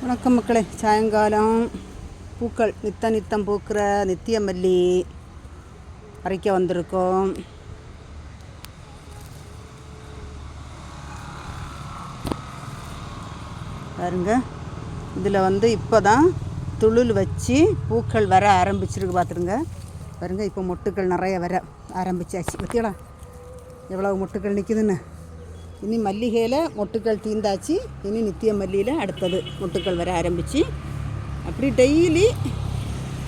வணக்கம் மக்களே. சாயங்காலம் பூக்கள் நித்த நித்தம் பூக்கிற நித்திய மல்லி அரைக்க வந்திருக்கோம். பாருங்க. இதில் வந்து இப்போ தான் துளில் வச்சு பூக்கள் வர ஆரம்பிச்சிருக்கு பார்த்துருங்க பாருங்க இப்போ மொட்டுக்கள் நிறைய வர ஆரம்பிச்சாச்சு. பற்றியடா எவ்வளோ மொட்டுக்கள் நிற்குதுன்னு இனி மல்லிகையில் மொட்டுக்கள் தீந்தாச்சு. இனி நித்திய மல்லியில் அடுத்தது மொட்டுக்கள் வர ஆரம்பிச்சு. அப்படி டெய்லி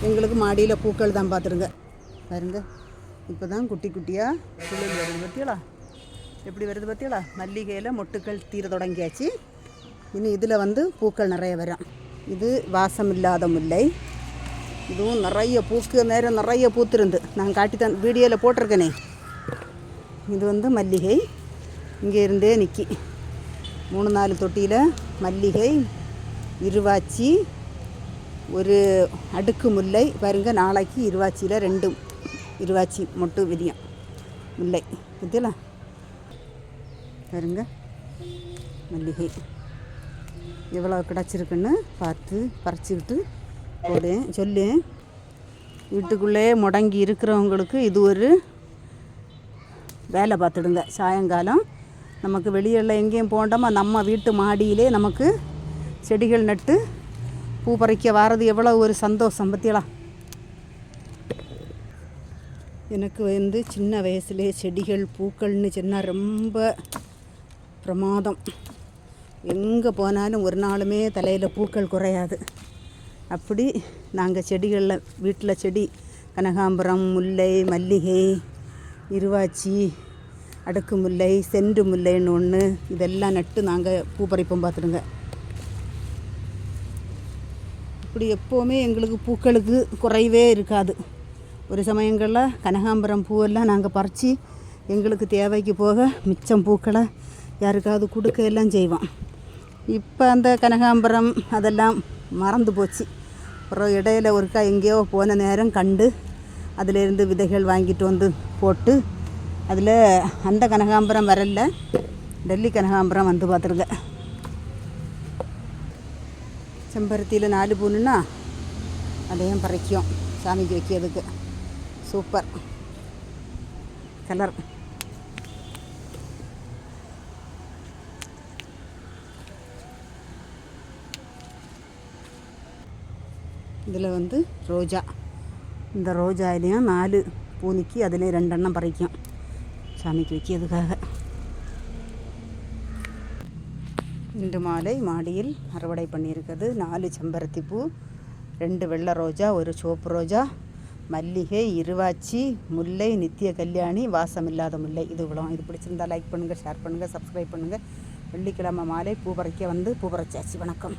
எங்களுக்கு மாடியில் பூக்கள் தான் பார்த்துருங்க பாருங்க இப்போ தான் குட்டி குட்டியாக துளிர் வருது பற்றியலா எப்படி வருது பற்றியலா மல்லிகையில் மொட்டுக்கள் தீர தொடங்கியாச்சு. இனி இதில் வந்து பூக்கள் நிறைய வரும். இது வாசம் இல்லாத முல்லை இதுவும் நிறைய பூக்கு நேரம் நிறைய பூத்திருந்து. நான் காட்டி தான் வீடியோவில் போட்டிருக்கேனே. இது வந்து மல்லிகை. இங்கே இருந்தே நிற்கி மூணு நாலு தொட்டியில் மல்லிகை இருவாச்சி ஒரு அடுக்கு முல்லை பாருங்கள் நாளைக்கு இருவாச்சியில் ரெண்டும். இருவாச்சி மட்டும் விரியும் முல்லை பத்தியலா பாருங்க மல்லிகை. எவ்வளோ கிடச்சிருக்குன்னு பார்த்து பறிச்சுக்கிட்டு போடுவேன் சொல்லேன் வீட்டுக்குள்ளே முடங்கி இருக்கிறவங்களுக்கு இது ஒரு வேலை பார்த்துடுங்க. சாயங்காலம் நமக்கு வெளியில் எங்கேயும் போண்டாமல் நம்ம வீட்டு மாடியிலே நமக்கு செடிகள் நட்டு பூ பறிக்க வாரது எவ்வளோ ஒரு சந்தோஷம் பற்றியலா எனக்கு வந்து சின்ன வயசுலே செடிகள் பூக்கள்னு சொன்னால் ரொம்ப பிரமாதம். எங்கே போனாலும் ஒரு நாளுமே தலையில் பூக்கள் குறையாது. அப்படி நாங்கள் செடிகளில் வீட்டில் செடி கனகாம்பரம் முல்லை மல்லிகை இருவாச்சி அடுக்கு முல்லை செண்டு முல்லைன்னு ஒன்று இதெல்லாம் நட்டு நாங்கள் பூ பறிப்போம் பார்த்துடுங்க. இப்படி எப்போவுமே எங்களுக்கு பூக்களுக்கு குறைவே இருக்காது. ஒரு சமயங்களில் கனகாம்பரம் பூவெல்லாம் நாங்கள் பறித்து எங்களுக்கு தேவைக்கு போக மிச்சம் பூக்களை யாருக்காவது கொடுக்க எல்லாம் செய்வோம். இப்போ அந்த கனகாம்பரம் அதெல்லாம் மறந்து போச்சு. அப்புறம் இடையில ஒருக்கா எங்கேயோ போன நேரம் கண்டு அதிலேருந்து விதைகள் வாங்கிட்டு வந்து போட்டு அதில் அந்த கனகாம்பரம் வரல டெல்லி கனகாம்பரம் வந்து பார்த்துருங்க. செம்பருத்தியில் நாலு பூணுன்னா அதையும் பறிக்கும். சாமிக்கு வைக்கிறதுக்கு. சூப்பர். கலர். இதில் வந்து ரோஜா. இந்த ரோஜாயிலையும் நாலு பூனிக்கு அதில் ரெண்டெண்ணம் பறிக்கும். சாமிக்கு வைக்கிறதுக்காக இன்று மாலை மாடியில் அறுவடை பண்ணியிருக்கிறது நாலு செம்பருத்தி பூ ரெண்டு வெள்ளை ரோஜா ஒரு சிவப்பு ரோஜா மல்லிகை இருவாச்சி முல்லை நித்திய கல்யாணி வாசம் இல்லாத முல்லை. இது இவ்வளோ இது பிடிச்சிருந்தா லைக் பண்ணுங்கள் ஷேர் பண்ணுங்கள் சப்ஸ்கிரைப் பண்ணுங்கள் வெள்ளிக்கிழமை மாலை பூ பறிக்க வந்து பூ பறிச்சாச்சு. வணக்கம்.